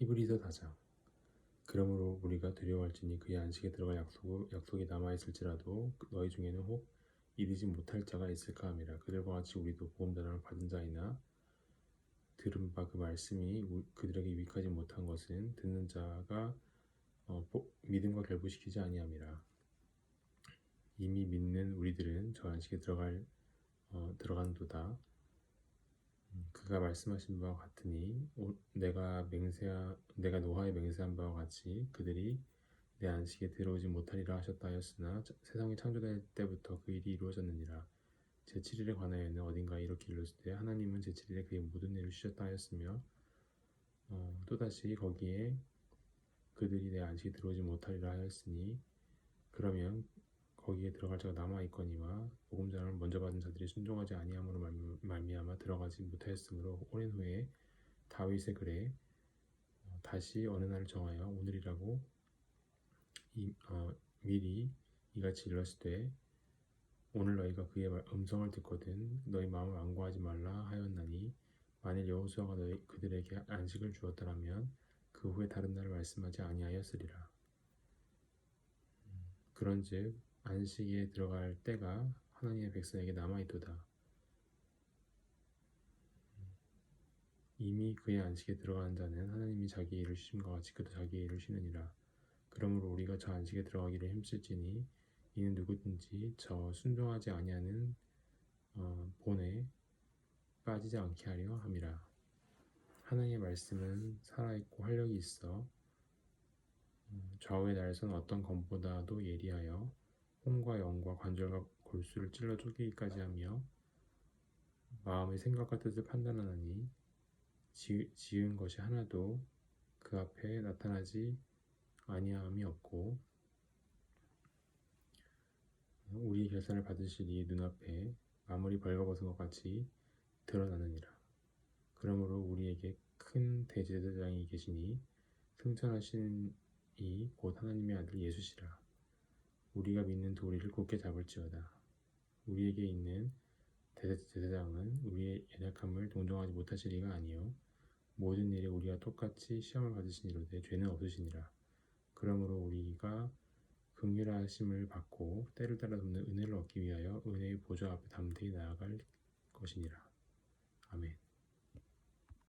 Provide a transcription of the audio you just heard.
히브리서 4장. 그러므로 우리가 두려워할지니 그의 안식에 들어갈 약속, 약속이 남아있을지라도 너희 중에는 혹 이르지 못할 자가 있을까 함이라. 그들과 같이 우리도 보험전환을 받은 자이나 들은 바 그 말씀이 우- 그들에게 유익하지 못한 것은 듣는 자가 어, 보- 믿음과 결부시키지 아니함이라. 이미 믿는 우리들은 저 안식에 들어갈 어, 들어간도다. 음, 그가 말씀하신 바와 같으니 오- 내가 맹세하 내가 노하에 맹세한 바와 같이 그들이 내 안식에 들어오지 못하리라 하셨다 하였으나 자- 세상이 창조될 때부터 그 일이 이루어졌느니라. 제7일에 관하여는 어딘가에 이렇게 일렀을 하나님은 제7일에 그의 모든 일을 쉬셨다 하였으며 어, 또다시 거기에 그들이 내 안식에 들어오지 못하리라 하였으니 그러면 거기에 들어갈 자가 남아 있거니와 복음 전을 먼저 받은 자들이 순종하지 아니함으로 말미- 말미암아 들어가지 못하였으므로 오랜 후에 다윗의 글에 어, 다시 어느 날을 정하여 오늘이라고 이, 어, 미리 이같이 일렀을 오늘 너희가 그의 말- 음성을 듣거든 너희 마음을 완고하지 말라 하였나니 만일 여호수아가 너희 그들에게 안식을 주었더라면 그 후에 다른 날을 말씀하지 아니하였으리라. 음, 그런즉 안식에 들어갈 때가 하나님의 백성에게 남아 있도다. 음, 이미 그의 안식에 들어가는 자는 하나님이 자기 일을 쉬심과 같이 그도 자기 일을 쉬느니라. 그러므로 우리가 저 안식에 들어가기를 힘쓸지니 이는 누구든지 저 순종하지 아니하는 어, 본에 빠지지 않게 하려 함이라. 하나님의 말씀은 살아있고 활력이 있어 음, 좌우의 날선 어떤 검보다도 예리하여 혼과 영과 관절과 골수를 찔러 쪼개기까지 하며 마음의 생각과 뜻을 판단하나니 지, 지은 것이 하나도 그 앞에 나타나지 아니함이 없고 우리의 결산을 이의 눈앞에 마무리 벌거벗은 것 같이 드러나느니라. 그러므로 우리에게 큰 대제사장이 계시니 승천하신 이 곧 하나님의 아들 예수시라. 우리가 믿는 도리를 굳게 잡을지어다. 우리에게 있는 대제사장은 우리의 연약함을 동정하지 못하실 리가 아니요 모든 일에 우리가 똑같이 시험을 받으시니로되 죄는 없으시니라. 그러므로 우리가 긍휼하심을 받고 때를 따라 돕는 은혜를 얻기 위하여 은혜의 보좌 앞에 담대히 나아갈 것이니라. 아멘.